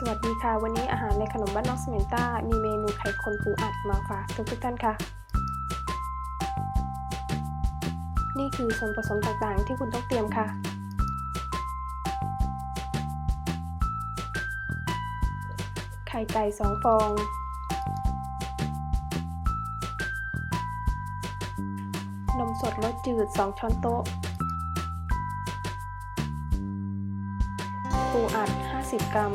สวัสดีค่ะ วันนี้อาหารในขนมบ้านนอกสเมนต้า มีเมนูไข่คนปูอัดมาฝากทุกทุกท่านค่ะ นี่คือส่วนผสมต่างๆ ที่คุณต้องเตรียมค่ะ ไข่ไก่ 2 ฟอง นมสดรสจืด 2 ช้อนโต๊ะ ปูอัด 50 กรัม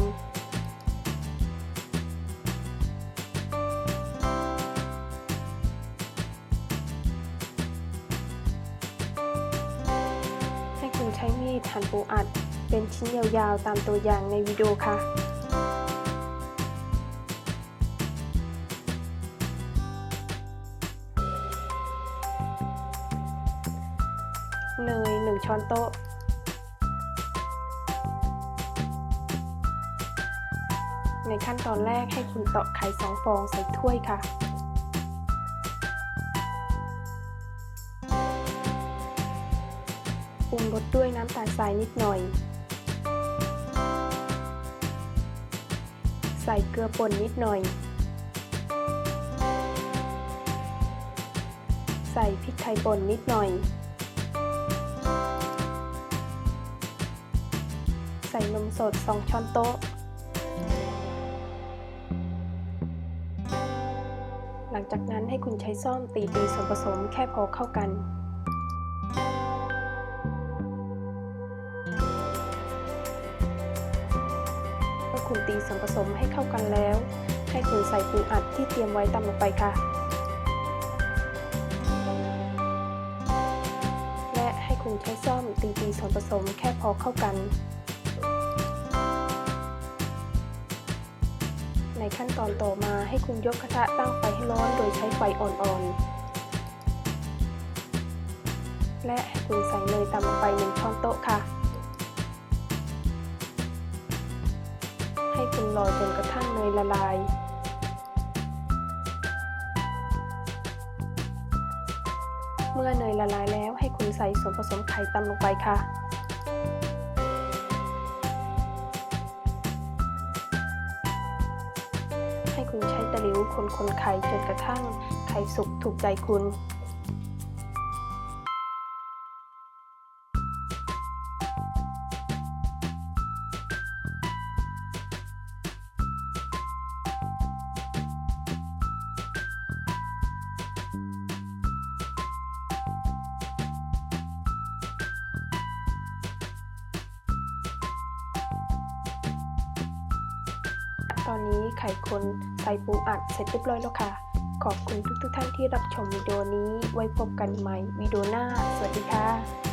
ช้มีดหั่นปูอัด เป็นชิ้นยาวๆ ตามตัวอย่างในวิดีโอค่ะเนย 1 ช้อนโต๊ะ ในขั้นตอนแรกให้คุณตอกไข่สองฟองใส่ถ้วยค่ะ ปรุงรสด้วยน้ำตาลทรายนิดหน่อย ใส่เกลือป่นนิดหน่อย ใส่พริกไทยป่นนิดหน่อย ใส่นมสด 2 ช้อนโต๊ะ หลังจากนั้นให้คุณใช้ซ่อมตีตีส่วนผสมแค่พอเข้ากัน คุณตีส่วนผสมให้เข้ากันแล้ว ให้คุณใส่ปูอัดที่เตรียมไว้ตามลงไปค่ะ และให้คุณใช้ซ่อมตีตีส่วนผสมแค่พอเข้ากัน ในขั้นตอนต่อมาให้คุณยกกระทะตั้งไฟให้ร้อนโดยใช้ไฟอ่อนๆ และให้คุณใส่เนยตามลงไปหนึ่งช้อนโต๊ะค่ะ ให้คุณรอจนกระทั่งเนยละลาย เมื่อเนยละลายแล้วให้คุณใส่ส่วนผสมไข่ตามลงไปค่ะให้คุณใช้ตะหลิวคนๆไข่จนกระทั่งไข่สุกถูกใจคุณ อนนี้ไข่คนใส่ปูอัดเสร็จเรียบร้อยแล้วค่ะ ขอบคุณทุกๆทท่านที่รับชมวิดีโอนี้ ไว้พบกันใหม่วิดีโอหน้า สวัสดีค่ะ